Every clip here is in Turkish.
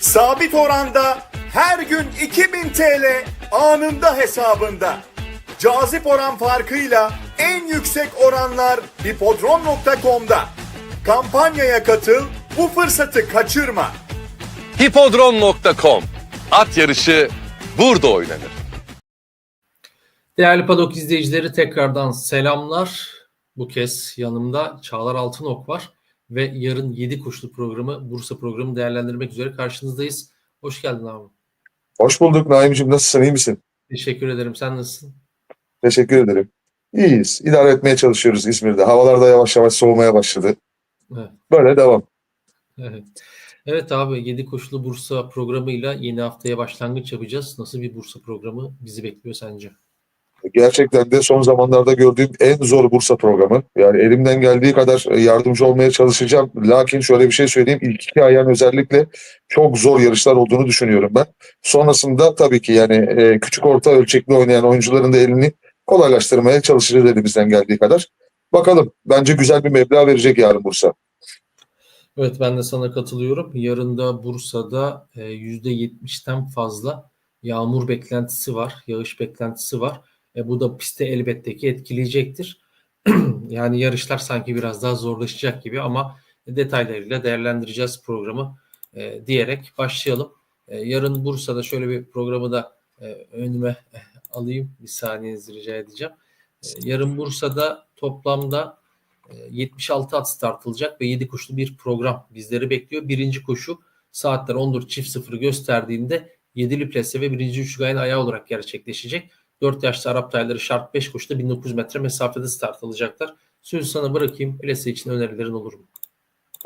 Sabit oranda her gün 2000 TL anında hesabında. Cazip oran farkıyla en yüksek oranlar hipodrom.com'da. Kampanyaya katıl, bu fırsatı kaçırma. Hipodrom.com At yarışı burada oynanır. Değerli Padok izleyicileri tekrardan selamlar. Bu kez yanımda Çağlar Altınok var ve yarın 7 kuşlu programı, Bursa programı değerlendirmek üzere karşınızdayız. Hoş geldin abi. Hoş bulduk Naim'cim. Nasılsın? iyi misin? Teşekkür ederim. Sen nasılsın? Teşekkür ederim. İyiyiz. İdare etmeye çalışıyoruz İzmir'de. Havalar da yavaş yavaş soğumaya başladı. Evet. Böyle devam. Evet. Evet abi 7 koşulu Bursa programıyla yeni haftaya başlangıç yapacağız. Nasıl bir Bursa programı bizi bekliyor sence? Gerçekten de son zamanlarda gördüğüm en zor Bursa programı. Yani elimden geldiği kadar yardımcı olmaya çalışacağım. Lakin şöyle bir şey söyleyeyim. İlk iki ayağın özellikle çok zor yarışlar olduğunu düşünüyorum ben. Sonrasında tabii ki yani e, küçük orta ölçekli oynayan oyuncuların da elini kolaylaştırmaya çalışacağız elimizden geldiği kadar. Bakalım. Bence güzel bir meblağ verecek yarın Bursa. Evet ben de sana katılıyorum. Yarın da Bursa'da e, %70'ten fazla yağmur beklentisi var, yağış beklentisi var. E, bu da piste elbette ki etkileyecektir. yani yarışlar sanki biraz daha zorlaşacak gibi ama detaylarıyla değerlendireceğiz programı e, diyerek başlayalım. E, yarın Bursa'da şöyle bir programı da e, önüme e, alayım. Bir saniyenizi rica edeceğim. E, yarın Bursa'da toplamda e, 76 at startılacak ve 7 koşulu bir program bizleri bekliyor. Birinci koşu saatler 14.00 gösterdiğinde 7'li plase ve birinci üçgen ayağı olarak gerçekleşecek. 4 yaşlı Arap tayları şart 5 koşuda 1900 metre mesafede start alacaklar. Sözü sana bırakayım. Plase için önerilerin olur mu?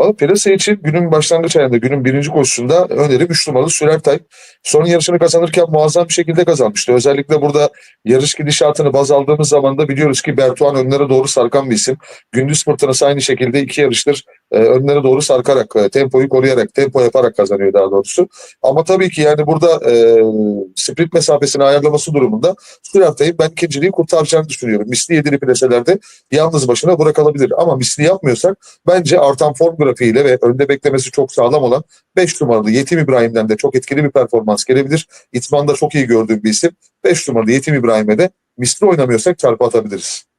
Valla Plase için günün başlangıç ayında, günün birinci koşusunda önerim 3 numaralı Sürertay. Son yarışını kazanırken muazzam bir şekilde kazanmıştı. Özellikle burada yarış gidişatını baz aldığımız zaman da biliyoruz ki Bertuan önlere doğru sarkan bir isim. Gündüz fırtınası aynı şekilde iki yarıştır e, önlere doğru sarkarak, e, tempoyu koruyarak, tempo yaparak kazanıyor daha doğrusu. Ama tabii ki yani burada e, sprint mesafesini ayarlaması durumunda Sürertay'ın ben ikinciliği kurtaracağını düşünüyorum. Misli yedili plaselerde yalnız başına bırakılabilir. Ama misli yapmıyorsak bence artan form grafiğiyle ve önde beklemesi çok sağlam olan 5 numaralı Yetim İbrahim'den de çok etkili bir performans gelebilir. İtman'da çok iyi gördüğüm bir isim. 5 numaralı Yetim İbrahim'e de misli oynamıyorsak çarpı atabiliriz.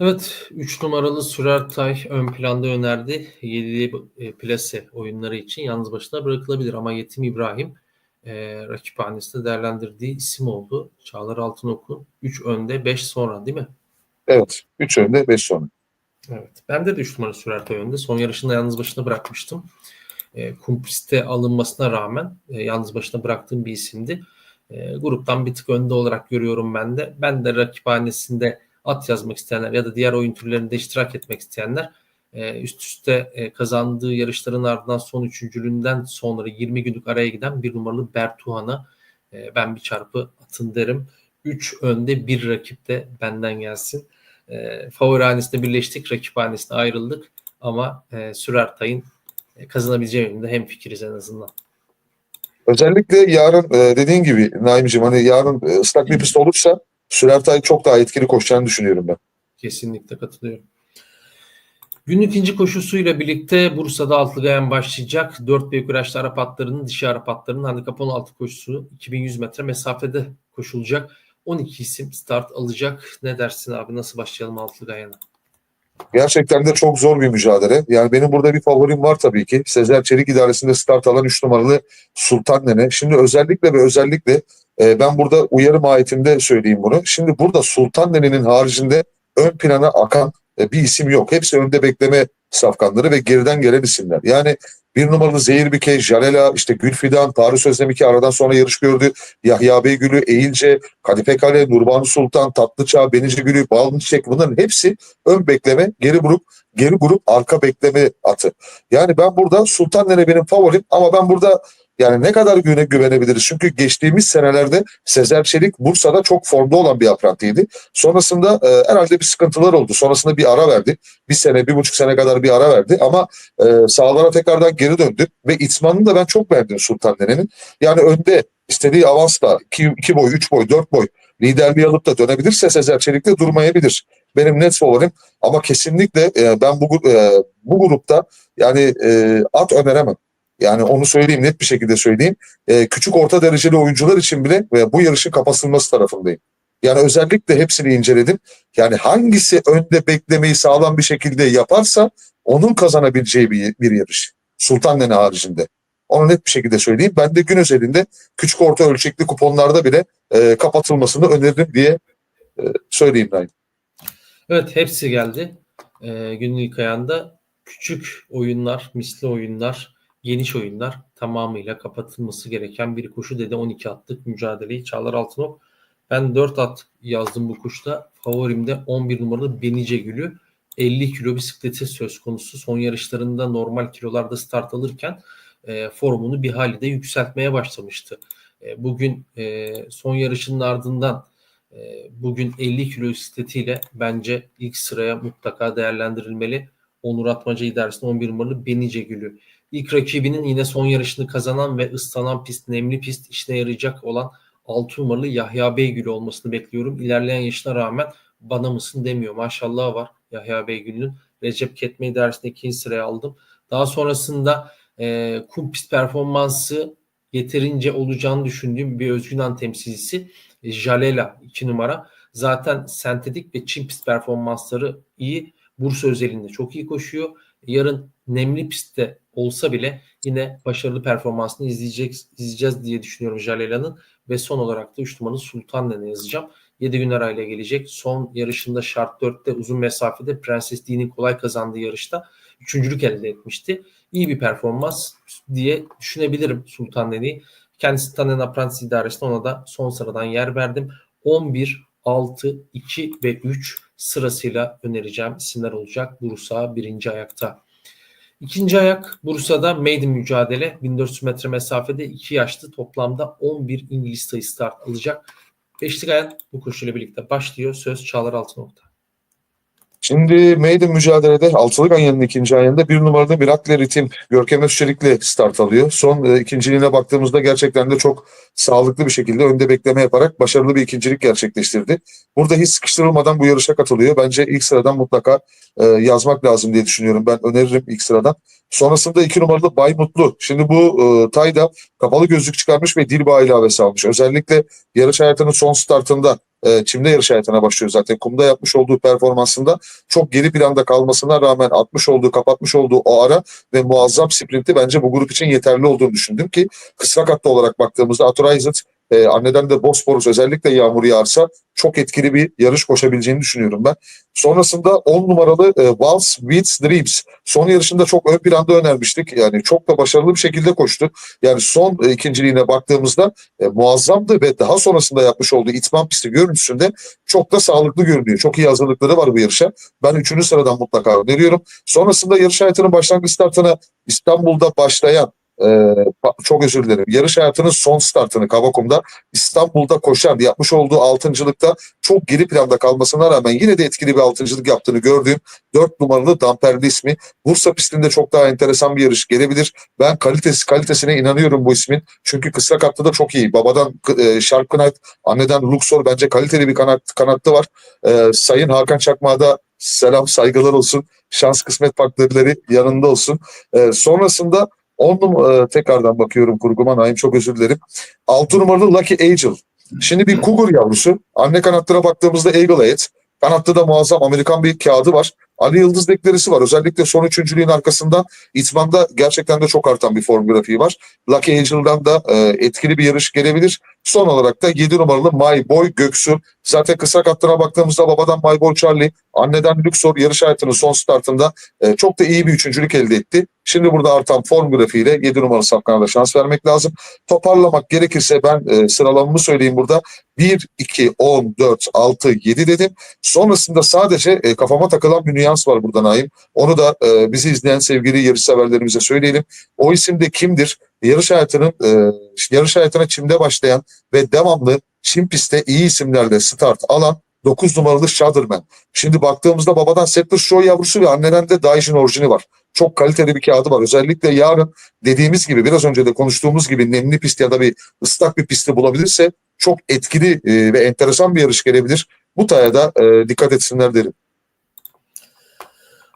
Evet 3 numaralı Sürertay ön planda önerdi. 7'li e, plase oyunları için yalnız başına bırakılabilir ama Yetim İbrahim e, rakiphanesinde değerlendirdiği isim oldu. Çağlar Altınok'un 3 önde 5 sonra değil mi? Evet. 3 önde 5 sonra. Evet. Ben de 3 numara Sürertay önde. Son yarışında yalnız başına bırakmıştım. E, kum pistte alınmasına rağmen e, yalnız başına bıraktığım bir isimdi. E, gruptan bir tık önde olarak görüyorum ben de. Ben de rakiphanesinde at yazmak isteyenler ya da diğer oyun türlerinde iştirak etmek isteyenler e, üst üste e, kazandığı yarışların ardından son üçüncülüğünden sonra 20 günlük araya giden bir numaralı Bertuhan'a e, ben bir çarpı atın derim. 3 önde bir rakip de benden gelsin. Favori hanesinde birleştik, rakip hanesinde ayrıldık ama Sürertay'ın e, kazanabileceği yönünde hem fikiriz en azından. Özellikle yarın dediğin gibi Naim'ciğim hani yarın ıslak bir pist olursa Sürertay çok daha etkili koşacağını düşünüyorum ben. Kesinlikle katılıyorum. Günün ikinci koşusuyla birlikte Bursa'da Altlıgayan başlayacak. 4 büyük yaşlı Arap atlarının, dişi Arap atlarının handikap 16 koşusu 2100 metre mesafede koşulacak. 12 isim start alacak. Ne dersin abi nasıl başlayalım Altlıgayan'a? Gerçekten de çok zor bir mücadele. Yani benim burada bir favorim var tabii ki. Sezer Çelik idaresinde start alan 3 numaralı Sultan Nene. Şimdi özellikle ve özellikle e, ben burada uyarı mahiyetinde söyleyeyim bunu. Şimdi burada Sultan Nene'nin haricinde ön plana akan e, bir isim yok. Hepsi önde bekleme safkanları ve geriden gelen isimler. Yani bir numaralı Zehir Bike, Jalela, işte Gülfidan, Paris Özdemir aradan sonra yarış gördü. Yahya Beygül'ü, Eğilce, Kadife Kale, Nurbanu Sultan, Tatlıçağ, Benici Gülü, Ballı Çiçek bunların hepsi ön bekleme, geri grup, geri grup, arka bekleme atı. Yani ben burada Sultan Nene benim favorim ama ben burada yani ne kadar güne güvenebiliriz? Çünkü geçtiğimiz senelerde Sezer Çelik Bursa'da çok formda olan bir aprantiydi. Sonrasında e, herhalde bir sıkıntılar oldu. Sonrasında bir ara verdi. Bir sene, bir buçuk sene kadar bir ara verdi ama e, sahalara tekrardan geri döndü. Ve İtman'ını da ben çok beğendim Sultan Nene'nin. Yani önde istediği avansla iki, iki boy, üç boy, dört boy liderliği alıp da dönebilirse Sezer Çelik de durmayabilir. Benim net favorim ama kesinlikle e, ben bu, e, bu grupta yani e, at öneremem. Yani onu söyleyeyim net bir şekilde söyleyeyim. E, küçük orta dereceli oyuncular için bile e, bu yarışın kapatılması tarafındayım. Yani özellikle hepsini inceledim. Yani hangisi önde beklemeyi sağlam bir şekilde yaparsa onun kazanabileceği bir, bir yarış. Sultan Nene haricinde. Onu net bir şekilde söyleyeyim. Ben de gün özelinde küçük orta ölçekli kuponlarda bile e, kapatılmasını öneririm diye e, söyleyeyim Naim. Evet hepsi geldi. Günün ilk ayağında küçük oyunlar, misli oyunlar, geniş oyunlar tamamıyla kapatılması gereken bir koşu dedi. 12 attık mücadeleyi Çağlar Altınok. Ben 4 at yazdım bu kuşta. Favorimde 11 numaralı Benice Gülü. 50 kilo bisikleti söz konusu. Son yarışlarında normal kilolarda start alırken e, formunu bir halde yükseltmeye başlamıştı. E, bugün e, son yarışının ardından e, bugün 50 kilo bisikletiyle bence ilk sıraya mutlaka değerlendirilmeli. Onur Atmaca idaresinde 11 numaralı Benice Gülü. İlk rakibinin yine son yarışını kazanan ve ıslanan pist, nemli pist işine yarayacak olan 6 numaralı Yahya Beygül'ü olmasını bekliyorum. İlerleyen yaşına rağmen bana mısın demiyor. Maşallah var Yahya Beygül'ün. Recep Ketme idaresinde ikinci sıraya aldım. Daha sonrasında e, kum pist performansı yeterince olacağını düşündüğüm bir Özgünan temsilcisi e, Jalela 2 numara. Zaten sentetik ve çim pist performansları iyi. Bursa özelinde çok iyi koşuyor. Yarın nemli pistte olsa bile yine başarılı performansını izleyecek, izleyeceğiz diye düşünüyorum Jalela'nın. Ve son olarak da 3 numaralı Sultan Nene yazacağım. 7 gün arayla gelecek. Son yarışında şart 4'te uzun mesafede Prenses D'nin kolay kazandığı yarışta üçüncülük elde etmişti. İyi bir performans diye düşünebilirim Sultan Nene'yi. Kendisi Tannen Apprentice idaresinde ona da son sıradan yer verdim. 11, 6, 2 ve 3 sırasıyla önereceğim isimler olacak Bursa birinci ayakta. İkinci ayak Bursa'da maiden mücadele 1400 metre mesafede 2 yaşlı toplamda 11 İngiliz sayı start alacak. Beşlik ayak bu koşuyla birlikte başlıyor. Söz Çağlar Altınok'ta. Şimdi maiden mücadelede altılık ayının ikinci ayında bir numarada Mirakle Ritim Görkem Özçelik'le start alıyor. Son e, ikinciliğine baktığımızda gerçekten de çok sağlıklı bir şekilde önde bekleme yaparak başarılı bir ikincilik gerçekleştirdi. Burada hiç sıkıştırılmadan bu yarışa katılıyor. Bence ilk sıradan mutlaka e, yazmak lazım diye düşünüyorum. Ben öneririm ilk sıradan. Sonrasında iki numaralı Bay Mutlu. Şimdi bu e, Tayda kapalı gözlük çıkarmış ve Dilba ilavesi almış. Özellikle yarış hayatının son startında e, çimde yarış hayatına başlıyor zaten. Kumda yapmış olduğu performansında çok geri planda kalmasına rağmen atmış olduğu, kapatmış olduğu o ara ve muazzam sprinti bence bu grup için yeterli olduğunu düşündüm ki kısrak hattı olarak baktığımızda Authorized e, anneden de Bosporus özellikle yağmur yağarsa çok etkili bir yarış koşabileceğini düşünüyorum ben. Sonrasında 10 numaralı e, Vals Beats Dreams. Son yarışında çok ön planda önermiştik. Yani çok da başarılı bir şekilde koştu. Yani son e, ikinciliğine baktığımızda e, muazzamdı ve daha sonrasında yapmış olduğu itman pisti görüntüsünde çok da sağlıklı görünüyor. Çok iyi hazırlıkları var bu yarışa. Ben üçüncü sıradan mutlaka öneriyorum. Sonrasında yarış hayatının başlangıç startına İstanbul'da başlayan e, çok özür dilerim. Yarış hayatının son startını Kavakum'da İstanbul'da koşan yapmış olduğu altıncılıkta çok geri planda kalmasına rağmen yine de etkili bir altıncılık yaptığını gördüğüm 4 numaralı Damperli ismi. Bursa pistinde çok daha enteresan bir yarış gelebilir. Ben kalitesi kalitesine inanıyorum bu ismin. Çünkü kısa katta da çok iyi. Babadan e, Sharp Knight, anneden Luxor bence kaliteli bir kanat, kanattı var. E, Sayın Hakan Çakmak'a da selam saygılar olsun. Şans kısmet faktörleri yanında olsun. E, sonrasında 10 numara tekrardan bakıyorum kurguma Naim çok özür dilerim. 6 numaralı Lucky Angel. Şimdi bir Cougar yavrusu. Anne kanatlara baktığımızda Eagle Head. Kanatta da muazzam Amerikan bir kağıdı var. Ali Yıldız beklerisi var. Özellikle son üçüncülüğün arkasından İtman'da gerçekten de çok artan bir form grafiği var. Lucky Angel'dan da e, etkili bir yarış gelebilir. Son olarak da 7 numaralı My Boy Göksu. Zaten kısa kattına baktığımızda babadan My Boy Charlie, anneden Luxor yarış hayatının son startında e, çok da iyi bir üçüncülük elde etti. Şimdi burada artan form grafiğiyle 7 numaralı safkana da şans vermek lazım. Toparlamak gerekirse ben e, sıralamamı söyleyeyim burada. 1, 2, 10, 4, 6, 7 dedim. Sonrasında sadece e, kafama takılan bir nüans var burada Naim. Onu da e, bizi izleyen sevgili yarış severlerimize söyleyelim. O isim de kimdir? Yarış hayatının e, yarış hayatına çimde başlayan ve devamlı çim pistte iyi isimlerle start alan 9 numaralı Shadowman. Şimdi baktığımızda babadan Settler Show yavrusu ve anneden de Daijin orijini var. Çok kaliteli bir kağıdı var. Özellikle yarın dediğimiz gibi biraz önce de konuştuğumuz gibi nemli pist ya da bir ıslak bir pisti bulabilirse çok etkili e, ve enteresan bir yarış gelebilir. Bu taya da e, dikkat etsinler derim.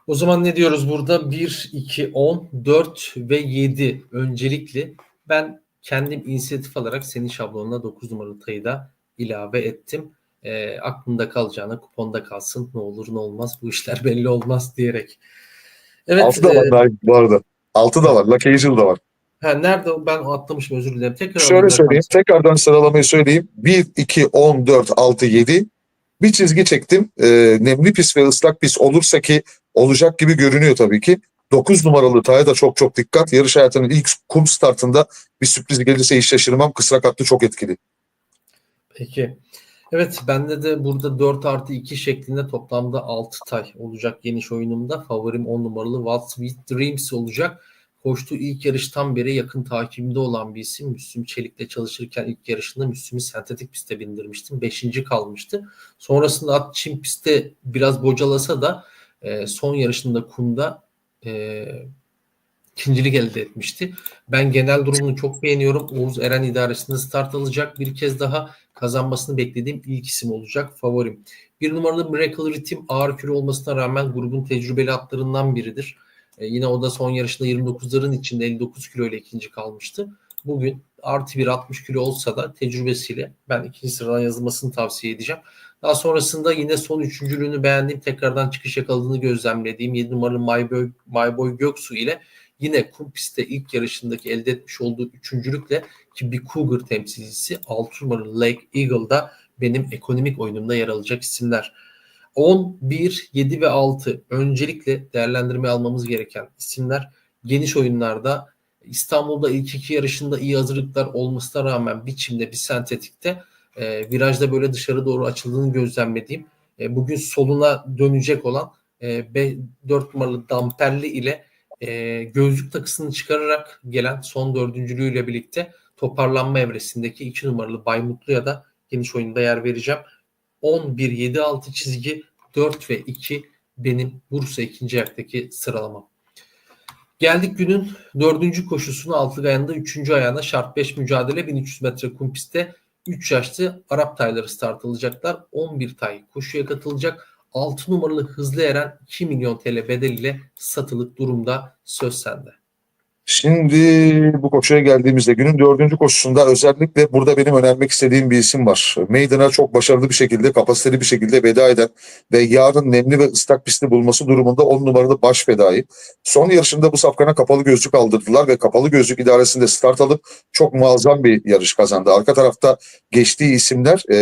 O zaman ne diyoruz burada? 1, 2, 10, 4 ve 7 öncelikli. Ben kendim inisiyatif alarak senin şablonuna 9 numaralı tayı da ilave ettim. E, aklında kalacağına kuponda kalsın. Ne olur ne olmaz bu işler belli olmaz diyerek. Evet. Altı da e, var Naim bu arada. Altı da var. Lucky Angel da var. ha, nerede ben atlamışım özür dilerim. Tekrar Şöyle söyleyeyim. rakamsal. Tekrardan sıralamayı söyleyeyim. 1, 2, 10, 4, 6, 7. Bir çizgi çektim. Ee, nemli pis ve ıslak pis olursa ki olacak gibi görünüyor tabii ki. 9 numaralı taya da çok çok dikkat. Yarış hayatının ilk kum startında bir sürpriz gelirse hiç şaşırmam. Kısrak hattı çok etkili. Peki. Evet bende de burada 4 artı 2 şeklinde toplamda 6 tay olacak geniş oyunumda. Favorim 10 numaralı What's With Dreams olacak. Koştuğu ilk yarıştan beri yakın takibimde olan bir isim. Müslüm Çelik'le çalışırken ilk yarışında Müslüm'ü sentetik piste bindirmiştim. 5. kalmıştı. Sonrasında at çim pistte biraz bocalasa da e, son yarışında kumda e, ikincilik elde etmişti. Ben genel durumunu çok beğeniyorum. Oğuz Eren idaresinde start alacak. Bir kez daha kazanmasını beklediğim ilk isim olacak. Favorim. Bir numaralı Miracle Ritim ağır kilo olmasına rağmen grubun tecrübeli atlarından biridir. E, yine o da son yarışında 29'ların içinde 59 kilo ile ikinci kalmıştı. Bugün artı bir 60 kilo olsa da tecrübesiyle ben ikinci sıradan yazılmasını tavsiye edeceğim. Daha sonrasında yine son üçüncülüğünü beğendiğim, tekrardan çıkış yakaladığını gözlemlediğim 7 numaralı My Boy, My Boy Göksu ile yine kum pistte ilk yarışındaki elde etmiş olduğu üçüncülükle ki bir Cougar temsilcisi 6 numaralı Lake Eagle'da benim ekonomik oyunumda yer alacak isimler. 10, 1, 7 ve 6 öncelikle değerlendirme almamız gereken isimler. Geniş oyunlarda İstanbul'da ilk iki yarışında iyi hazırlıklar olmasına rağmen biçimde bir sentetikte e, virajda böyle dışarı doğru açıldığını gözlemlediğim e, bugün soluna dönecek olan e, 4 numaralı Damperli ile e, gözlük takısını çıkararak gelen son dördüncülüğüyle birlikte toparlanma evresindeki 2 numaralı Bay Mutlu'ya da geniş oyunda yer vereceğim. 11-7-6 çizgi 4 ve 2 benim Bursa ikinci ayaktaki sıralamam. Geldik günün dördüncü koşusuna altı ayağında üçüncü ayağına şart 5 mücadele 1300 metre kum pistte 3 yaşlı Arap tayları start alacaklar. 11 tay koşuya katılacak. 6 numaralı hızlı eren 2 milyon TL bedeliyle satılık durumda söz sende. Şimdi bu koşuya geldiğimizde günün dördüncü koşusunda özellikle burada benim önermek istediğim bir isim var. Meydan'a çok başarılı bir şekilde, kapasiteli bir şekilde veda eden ve yarın nemli ve ıslak pisti bulması durumunda 10 numaralı baş fedayı. Son yarışında bu safkana kapalı gözlük aldırdılar ve kapalı gözlük idaresinde start alıp çok muazzam bir yarış kazandı. Arka tarafta geçtiği isimler e,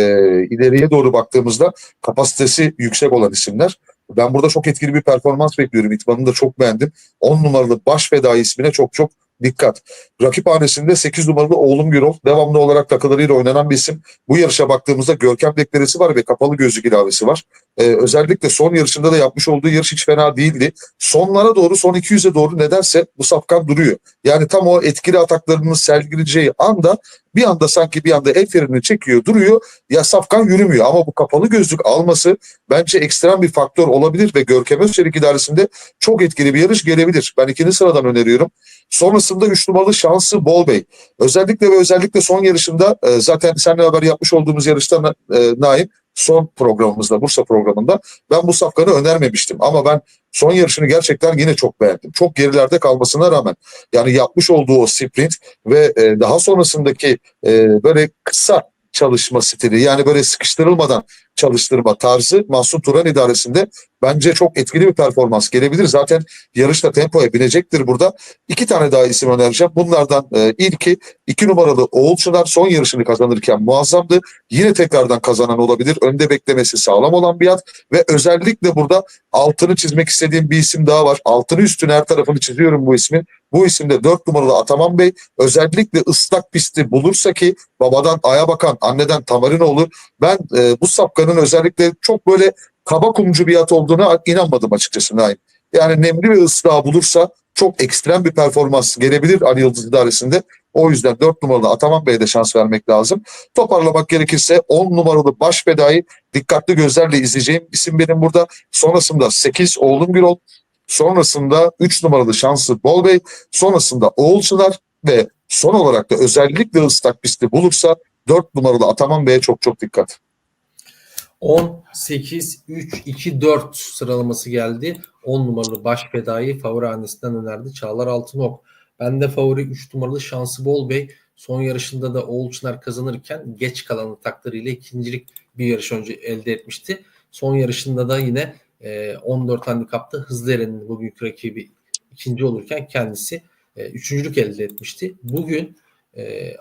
ileriye doğru baktığımızda kapasitesi yüksek olan isimler. Ben burada çok etkili bir performans bekliyorum. İtmanını da çok beğendim. 10 numaralı baş fedai ismine çok çok dikkat. Rakiphanesinde 8 numaralı Oğlum Gürol devamlı olarak takılarıyla oynanan bir isim. Bu yarışa baktığımızda görkem deklaresi var ve kapalı gözlük ilavesi var. Ee, özellikle son yarışında da yapmış olduğu yarış hiç fena değildi. Sonlara doğru son 200'e doğru nedense bu safkan duruyor. Yani tam o etkili ataklarını sergileyeceği anda bir anda sanki bir anda el frenini çekiyor duruyor. Ya safkan yürümüyor ama bu kapalı gözlük alması bence ekstrem bir faktör olabilir ve Görkem Özçelik idaresinde çok etkili bir yarış gelebilir. Ben ikinci sıradan öneriyorum. Sonrasında 3 numaralı şansı Bol Bey. Özellikle ve özellikle son yarışında e, zaten seninle haber yapmış olduğumuz yarışta e, Naim son programımızda Bursa programında ben bu safkanı önermemiştim. Ama ben son yarışını gerçekten yine çok beğendim. Çok gerilerde kalmasına rağmen yani yapmış olduğu o sprint ve e, daha sonrasındaki e, böyle kısa çalışma stili yani böyle sıkıştırılmadan çalıştırma tarzı Mahsun Turan idaresinde bence çok etkili bir performans gelebilir. Zaten yarışta tempoya binecektir burada. İki tane daha isim önereceğim. Bunlardan e, ilki iki numaralı Oğul Çınar son yarışını kazanırken muazzamdı. Yine tekrardan kazanan olabilir. Önde beklemesi sağlam olan bir at ve özellikle burada altını çizmek istediğim bir isim daha var. Altını üstüne her tarafını çiziyorum bu ismin. Bu isimde 4 numaralı Ataman Bey özellikle ıslak pisti bulursa ki babadan aya bakan anneden tamarin olur. Ben e, bu sapkanın özellikle çok böyle kaba kumcu bir at olduğuna inanmadım açıkçası Naim. Yani nemli ve ıslağı bulursa çok ekstrem bir performans gelebilir Ali Yıldız idaresinde. O yüzden 4 numaralı Ataman Bey'e de şans vermek lazım. Toparlamak gerekirse 10 numaralı baş fedayı dikkatli gözlerle izleyeceğim isim benim burada. Sonrasında 8 Oğlum Gürol, sonrasında 3 numaralı şanslı Bol Bey, sonrasında Oğul ve son olarak da özellikle ıslak pisti bulursa 4 numaralı Ataman Bey'e çok çok dikkat. 10, 8, 3, 2, 4 sıralaması geldi. 10 numaralı baş fedayı favori hanesinden önerdi Çağlar Altınok. Ben de favori 3 numaralı Şansı Bol Bey son yarışında da Oğul Çınar kazanırken geç kalanı takdiriyle ikincilik bir yarış önce elde etmişti. Son yarışında da yine e, 14 handikapta Hızlı Eren'in bugünkü rakibi ikinci olurken kendisi e, üçüncülük elde etmişti. Bugün e,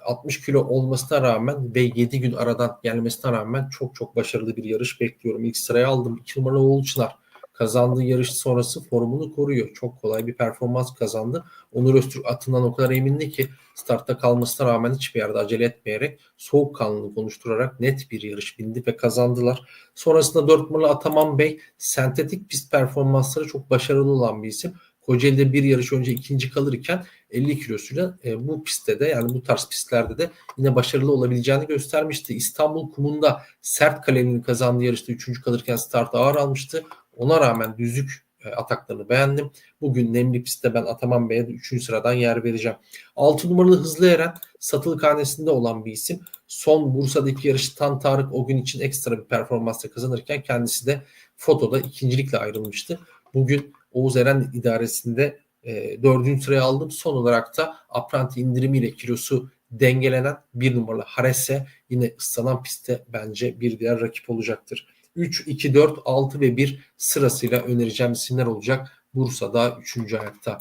60 kilo olmasına rağmen ve 7 gün aradan gelmesine rağmen çok çok başarılı bir yarış bekliyorum. İlk sıraya aldım. 2 numaralı Oğul Çınar kazandığı yarış sonrası formunu koruyor. Çok kolay bir performans kazandı. Onur Öztürk atından o kadar emindi ki startta kalmasına rağmen hiçbir yerde acele etmeyerek soğukkanlılık konuşturarak net bir yarış bindi ve kazandılar. Sonrasında 4 numaralı Ataman Bey sentetik pist performansları çok başarılı olan bir isim. Kocaeli'de bir yarış önce ikinci kalırken 50 kilosuyla e, bu pistte de yani bu tarz pistlerde de yine başarılı olabileceğini göstermişti. İstanbul kumunda sert kalenin kazandığı yarışta üçüncü kalırken start ağır almıştı. Ona rağmen düzlük e, ataklarını beğendim. Bugün nemli pistte ben Ataman Bey'e de 3. sıradan yer vereceğim. 6 numaralı Hızlı Eren satılık hanesinde olan bir isim. Son Bursa'daki yarışı Tan Tarık o gün için ekstra bir performansla kazanırken kendisi de fotoda ikincilikle ayrılmıştı. Bugün Oğuz Eren idaresinde e, dördüncü sıraya aldım. Son olarak da apranti indirimiyle kilosu dengelenen bir numaralı Harese yine ıslanan pistte bence bir diğer rakip olacaktır. 3, 2, 4, 6 ve 1 sırasıyla önereceğim isimler olacak. Bursa'da 3. ayakta.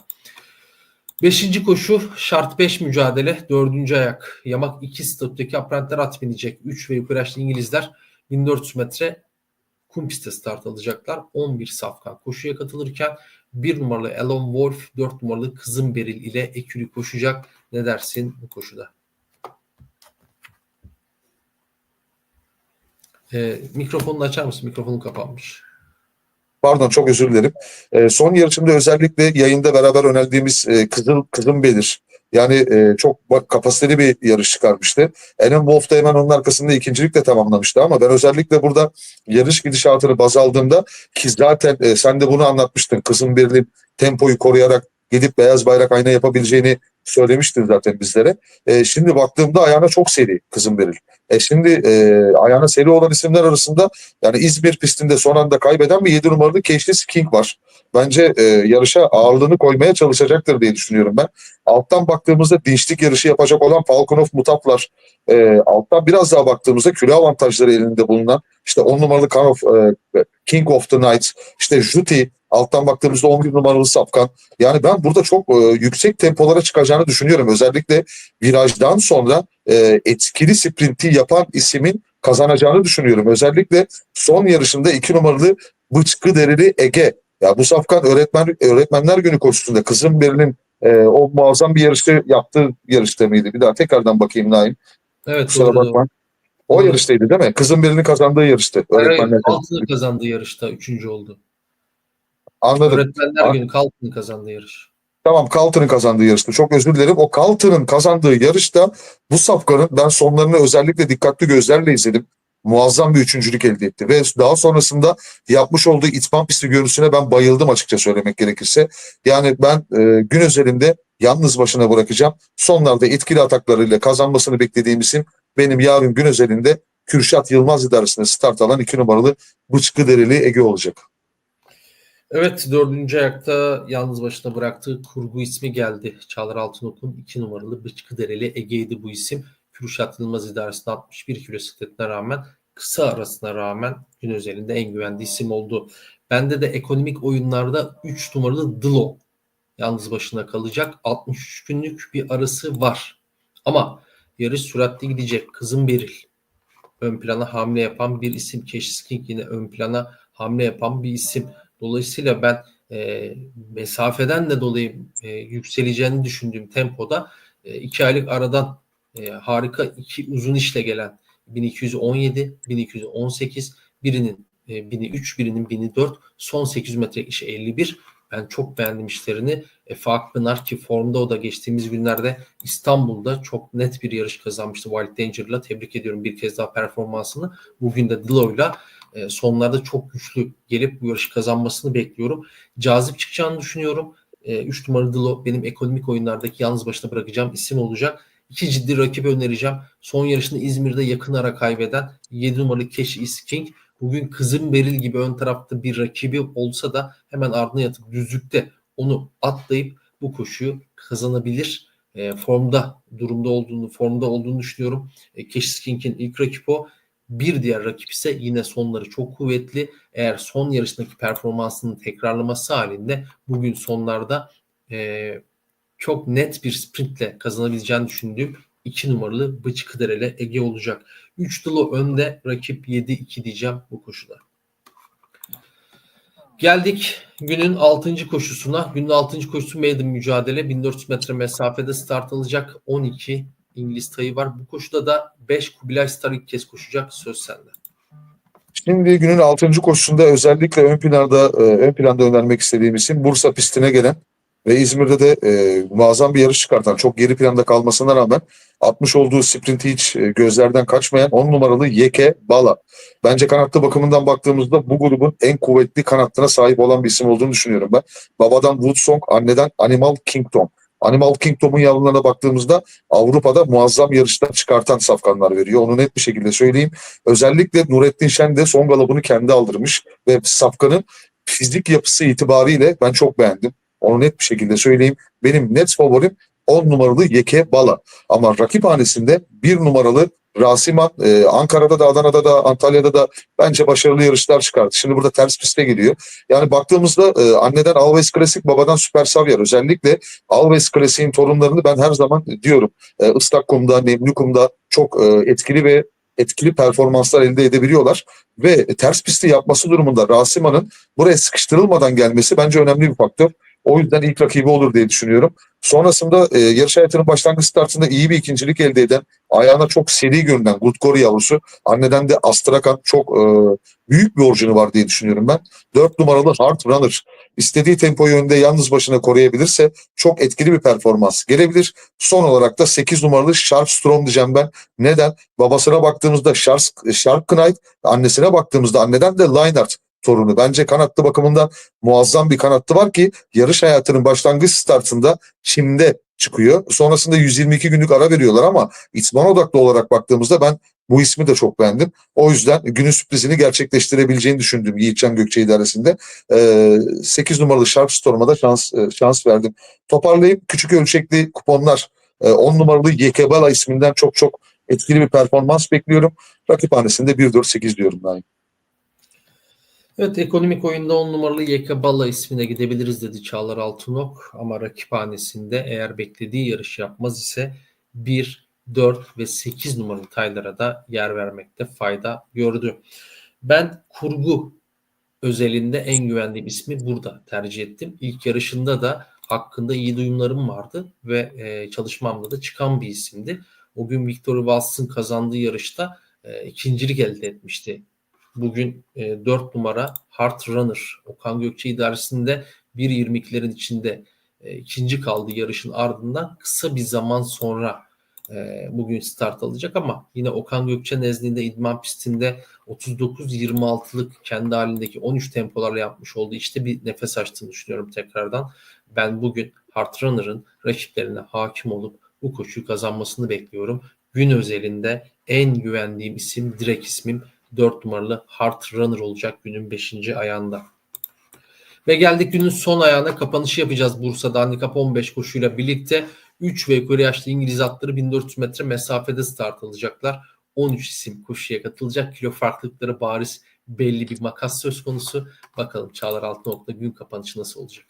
Beşinci koşu şart 5 mücadele. Dördüncü ayak. Yamak 2 statüdeki aprentler at binecek. 3 ve yukarı yaşlı İngilizler 1400 metre kum pistte start alacaklar. 11 safkan koşuya katılırken 1 numaralı Elon Wolf, 4 numaralı Kızım Beril ile ekürü koşacak. Ne dersin bu koşuda? Ee, mikrofonunu açar mısın? Mikrofonu kapanmış. Pardon çok özür dilerim. E, son yarışımda özellikle yayında beraber önerdiğimiz e, Kızıl Kızım Belir. Yani e, çok bak, kapasiteli bir yarış çıkarmıştı. Enen Wolf da hemen onun arkasında ikincilikle tamamlamıştı ama ben özellikle burada yarış gidişatını baz aldığımda ki zaten e, sen de bunu anlatmıştın. Kızım Beril'in tempoyu koruyarak gidip beyaz bayrak ayna yapabileceğini söylemiştin zaten bizlere. E, şimdi baktığımda ayağına çok seri Kızım Beril. E şimdi e, ayağına seri olan isimler arasında yani İzmir pistinde son anda kaybeden bir 7 numaralı Keşlis King var. Bence e, yarışa ağırlığını koymaya çalışacaktır diye düşünüyorum ben. Alttan baktığımızda dinçlik yarışı yapacak olan Falconov Mutaplar. E, alttan biraz daha baktığımızda kilo avantajları elinde bulunan işte 10 numaralı Kind of, e, King of the Night, işte Juti, alttan baktığımızda 11 numaralı Sapkan. Yani ben burada çok e, yüksek tempolara çıkacağını düşünüyorum. Özellikle virajdan sonra e, etkili sprinti yapan isimin kazanacağını düşünüyorum. Özellikle son yarışında 2 numaralı Bıçkı Dereli Ege. Ya bu Safkan öğretmen öğretmenler günü koşusunda kızım Beril'in e, o muazzam bir yarışı yaptığı yarışta mıydı? Bir daha tekrardan bakayım Naim. Evet Kusura doğru, bakma. O Doğru. yarıştaydı değil mi? Kızım Beril'in kazandığı yarıştı. Öğretmenler Kaltın'ı kazandığı yarışta üçüncü oldu. Anladım. Öğretmenler Ah. günü Kaltın'ı kazandığı yarış. Tamam Kaltır'ın kazandığı yarıştı. Çok özür dilerim. O Kaltır'ın kazandığı yarışta bu safkanın ben sonlarını özellikle dikkatli gözlerle izledim. Muazzam bir üçüncülük elde etti. Ve daha sonrasında yapmış olduğu itman pisti görüntüsüne ben bayıldım açıkça söylemek gerekirse. Yani ben e, gün özelinde yalnız başına bırakacağım. Sonlarda etkili ataklarıyla kazanmasını beklediğim isim benim yarın gün özelinde Kürşat Yılmaz idaresinde start alan iki numaralı Bıçkı Dereli Ege olacak. Evet dördüncü ayakta yalnız başına bıraktığı kurgu ismi geldi. Çağlar Altınok'un iki numaralı Bıçkı Dereli Ege'ydi bu isim. Kürşat Yılmaz idaresinde 61 kilo sikletine rağmen kısa arasına rağmen gün özelinde en güvenli isim oldu. Bende de ekonomik oyunlarda 3 numaralı Dılo yalnız başına kalacak. 63 günlük bir arası var. Ama yarış süratli gidecek. Kızım Beril ön plana hamle yapan bir isim. Keşis King yine ön plana hamle yapan bir isim. Dolayısıyla ben e, mesafeden de dolayı e, yükseleceğini düşündüğüm tempoda e, iki aylık aradan e, harika iki uzun işle gelen 1217, 1218 birinin e, 1003, birinin 1004 son 800 metre işi 51. Ben çok beğendim işlerini. E, Faak Pınar ki formda o da geçtiğimiz günlerde İstanbul'da çok net bir yarış kazanmıştı Wild Danger'la. Tebrik ediyorum bir kez daha performansını. Bugün de Dilo'yla e, sonlarda çok güçlü gelip bu yarışı kazanmasını bekliyorum. Cazip çıkacağını düşünüyorum. 3 numaralı Dilo benim ekonomik oyunlardaki yalnız başına bırakacağım isim olacak. İki ciddi rakip önereceğim. Son yarışını İzmir'de yakın ara kaybeden 7 numaralı Cash is King. bugün Kızım Beril gibi ön tarafta bir rakibi olsa da hemen ardına yatıp düzlükte onu atlayıp bu koşuyu kazanabilir. E, formda durumda olduğunu formda olduğunu düşünüyorum. E, Keşiskink'in ilk rakip o. Bir diğer rakip ise yine sonları çok kuvvetli. Eğer son yarışındaki performansının tekrarlaması halinde bugün sonlarda e, çok net bir sprintle kazanabileceğini düşündüğüm 2 numaralı Bıçı Kıderele Ege olacak. 3 dılo önde rakip 7-2 diyeceğim bu koşuda. Geldik günün 6. koşusuna. Günün 6. koşusu maiden mücadele. 1400 metre mesafede start alacak 12 İngiliz tayı var. Bu koşuda da 5 Kubilay Star ilk kez koşacak. Söz sende. Şimdi günün 6. koşusunda özellikle ön planda e, ön planda önermek istediğim isim Bursa pistine gelen ve İzmir'de de e, muazzam bir yarış çıkartan çok geri planda kalmasına rağmen atmış olduğu sprinti hiç e, gözlerden kaçmayan 10 numaralı Yeke Bala. Bence kanatlı bakımından baktığımızda bu grubun en kuvvetli kanatlarına sahip olan bir isim olduğunu düşünüyorum ben. Babadan Woodsong, anneden Animal Kingdom. Animal Kingdom'un yavrularına baktığımızda Avrupa'da muazzam yarışlar çıkartan safkanlar veriyor. Onu net bir şekilde söyleyeyim. Özellikle Nurettin Şen de son galabını kendi aldırmış ve safkanın fizik yapısı itibariyle ben çok beğendim. Onu net bir şekilde söyleyeyim. Benim net favorim 10 numaralı Yeke Bala. Ama rakip hanesinde 1 numaralı Rasiman e, Ankara'da da Adana'da da Antalya'da da bence başarılı yarışlar çıkarttı. Şimdi burada ters piste geliyor. Yani baktığımızda e, anneden Always Classic babadan Süper Savyar özellikle Always Classic'in torunlarını ben her zaman diyorum e, ıslak kumda, nemli kumda çok e, etkili ve etkili performanslar elde edebiliyorlar. Ve ters pisti yapması durumunda Rasiman'ın buraya sıkıştırılmadan gelmesi bence önemli bir faktör. O yüzden ilk rakibi olur diye düşünüyorum. Sonrasında e, yarış hayatının başlangıç startında iyi bir ikincilik elde eden, ayağına çok seri görünen Gutgori yavrusu, anneden de Astrakan çok e, büyük bir orijini var diye düşünüyorum ben. 4 numaralı Hard Runner. İstediği tempoyu önde yalnız başına koruyabilirse çok etkili bir performans gelebilir. Son olarak da 8 numaralı Sharp Storm diyeceğim ben. Neden? Babasına baktığımızda Sharp, Sharp Knight, annesine baktığımızda anneden de Leinart torunu. Bence kanatlı bakımından muazzam bir kanatlı var ki yarış hayatının başlangıç startında Çim'de çıkıyor. Sonrasında 122 günlük ara veriyorlar ama itman odaklı olarak baktığımızda ben bu ismi de çok beğendim. O yüzden günün sürprizini gerçekleştirebileceğini düşündüm Yiğitcan Gökçe idaresinde. Ee, 8 numaralı Sharp Storm'a da şans e, şans verdim. Toparlayayım. Küçük ölçekli kuponlar. Ee, 10 numaralı Yekebala isminden çok çok etkili bir performans bekliyorum. Rakiphanesinde 1-4-8 diyorum ben. Evet ekonomik oyunda 10 numaralı Yekabala ismine gidebiliriz dedi Çağlar Altınok ama rakiphanesinde eğer beklediği yarış yapmaz ise 1, 4 ve 8 numaralı taylara da yer vermekte fayda gördü. Ben kurgu özelinde en güvendiğim ismi burada tercih ettim. İlk yarışında da hakkında iyi duyumlarım vardı ve e, çalışmamda da çıkan bir isimdi. O gün Victor Waltz'ın kazandığı yarışta e, ikincilik elde etmişti bugün e, 4 numara Hard Runner Okan Gökçe idaresinde 1.22'lerin içinde e, ikinci kaldı yarışın ardından kısa bir zaman sonra e, bugün start alacak ama yine Okan Gökçe nezdinde idman pistinde 39-26'lık kendi halindeki 13 tempolarla yapmış olduğu işte bir nefes açtığını düşünüyorum tekrardan. Ben bugün Hard Runner'ın rakiplerine hakim olup bu koşuyu kazanmasını bekliyorum. Gün özelinde en güvendiğim isim, direkt ismim 4 numaralı Hard Runner olacak günün 5. ayağında. Ve geldik günün son ayağına kapanışı yapacağız Bursa'da handikap 15 koşuyla birlikte. 3 ve yukarı yaşlı İngiliz atları 1400 metre mesafede start alacaklar. 13 isim koşuya katılacak. Kilo farklılıkları bariz belli bir makas söz konusu. Bakalım Çağlar Altınok'ta gün kapanışı nasıl olacak?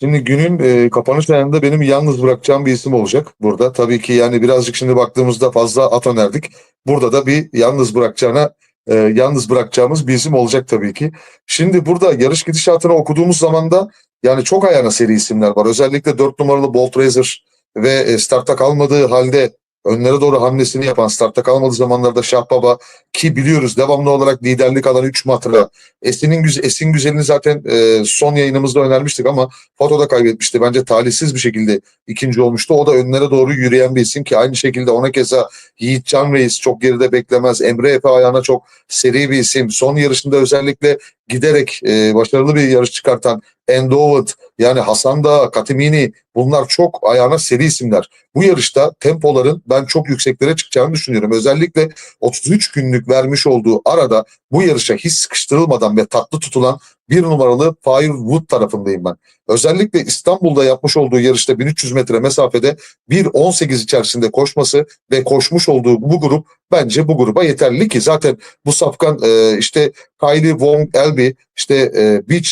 Şimdi günün e, kapanış ayında benim yalnız bırakacağım bir isim olacak burada. Tabii ki yani birazcık şimdi baktığımızda fazla at önerdik. Burada da bir yalnız bırakacağına e, yalnız bırakacağımız bir isim olacak tabii ki. Şimdi burada yarış gidişatını okuduğumuz zaman da yani çok ayağına seri isimler var. Özellikle 4 numaralı Bolt Racer ve e, startta kalmadığı halde önlere doğru hamlesini yapan startta kalmadığı zamanlarda Şahbaba ki biliyoruz devamlı olarak liderlik alan 3 matra. Esin'in güz Esin Güzel'ini zaten e, son yayınımızda önermiştik ama fotoda kaybetmişti. Bence talihsiz bir şekilde ikinci olmuştu. O da önlere doğru yürüyen bir isim ki aynı şekilde ona keza Yiğit Can Reis çok geride beklemez. Emre Efe ayağına çok seri bir isim. Son yarışında özellikle giderek e, başarılı bir yarış çıkartan Endovet yani Hasan Dağ, Katimini bunlar çok ayağına seri isimler. Bu yarışta tempoların ben çok yükseklere çıkacağını düşünüyorum. Özellikle 33 günlük vermiş olduğu arada bu yarışa hiç sıkıştırılmadan ve tatlı tutulan bir numaralı Firewood tarafındayım ben. Özellikle İstanbul'da yapmış olduğu yarışta 1300 metre mesafede 1.18 içerisinde koşması ve koşmuş olduğu bu grup bence bu gruba yeterli ki zaten bu safkan e, işte Kylie Wong Elby, işte e, Beach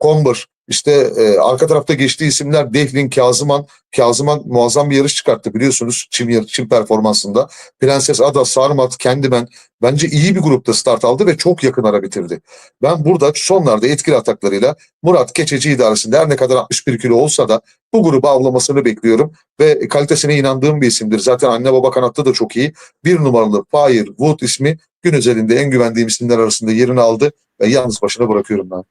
Comber, işte e, arka tarafta geçtiği isimler Dehlin Kazıman. Kazıman muazzam bir yarış çıkarttı biliyorsunuz çim, çim performansında. Prenses Ada, Sarmat, Kendimen bence iyi bir grupta start aldı ve çok yakın ara bitirdi. Ben burada sonlarda etkili ataklarıyla Murat Keçeci idaresinde her ne kadar 61 kilo olsa da bu grubu avlamasını bekliyorum ve kalitesine inandığım bir isimdir. Zaten anne baba kanatta da çok iyi. Bir numaralı Fire Wood ismi gün özelinde en güvendiğim isimler arasında yerini aldı ve yalnız başına bırakıyorum ben.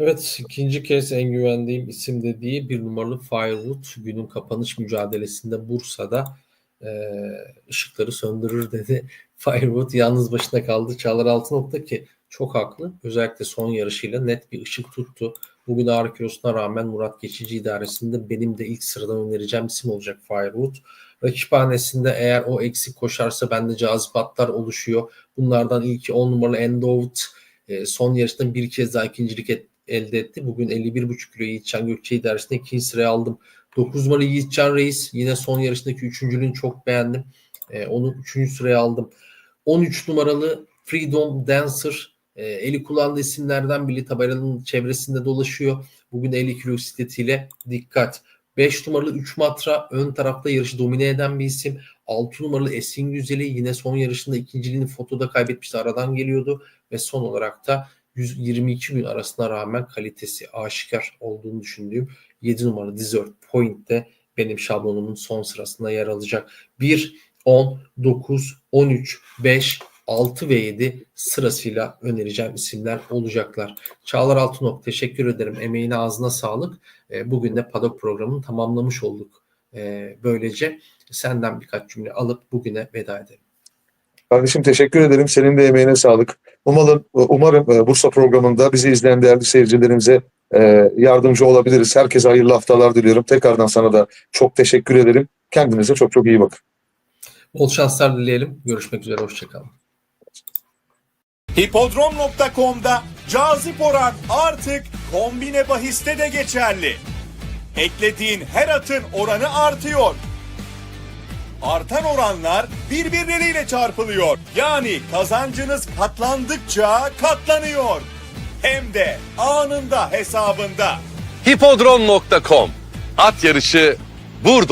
Evet ikinci kez en güvendiğim isim dediği bir numaralı Firewood günün kapanış mücadelesinde Bursa'da e, ışıkları söndürür dedi. Firewood yalnız başına kaldı. Çağlar Altınok'ta ki çok haklı. Özellikle son yarışıyla net bir ışık tuttu. Bugün ağır kilosuna rağmen Murat Geçici idaresinde benim de ilk sıradan önereceğim isim olacak Firewood. Rakiphanesinde eğer o eksik koşarsa bende cazip atlar oluşuyor. Bunlardan ilki 10 numaralı Endout e, son yarışta bir kez daha ikincilik et- elde etti. Bugün 51,5 kilo Yiğitcan Gökçe idaresinde ikinci sıraya aldım. 9 numaralı Yiğitcan Reis yine son yarışındaki üçüncülüğünü çok beğendim. E, onu üçüncü sıraya aldım. 13 numaralı Freedom Dancer e, eli kullandığı isimlerden biri tabelanın çevresinde dolaşıyor. Bugün 50 kilo bisikletiyle dikkat. 5 numaralı 3 matra ön tarafta yarışı domine eden bir isim. 6 numaralı Esin Güzeli yine son yarışında ikinciliğini fotoda kaybetmişti. Aradan geliyordu ve son olarak da 122 gün arasına rağmen kalitesi aşikar olduğunu düşündüğüm 7 numaralı Desert Point de benim şablonumun son sırasında yer alacak. 1, 10, 9, 13, 5, 6 ve 7 sırasıyla önereceğim isimler olacaklar. Çağlar Altınok teşekkür ederim. Emeğine ağzına sağlık. E, Bugün de Padok programını tamamlamış olduk. E, Böylece senden birkaç cümle alıp bugüne veda edelim. Kardeşim teşekkür ederim. Senin de emeğine sağlık. Umarım, umarım e, Bursa programında bizi izleyen değerli seyircilerimize e, yardımcı olabiliriz. Herkese hayırlı haftalar diliyorum. Tekrardan sana da çok teşekkür ederim. Kendinize çok çok iyi bakın. Bol şanslar dileyelim. Görüşmek üzere. Hoşçakalın. Hipodrom.com'da cazip oran artık kombine bahiste de geçerli. Eklediğin her atın oranı artıyor. Artan oranlar birbirleriyle çarpılıyor. Yani kazancınız katlandıkça katlanıyor. Hem de anında hesabında. Hipodrom.com At yarışı burada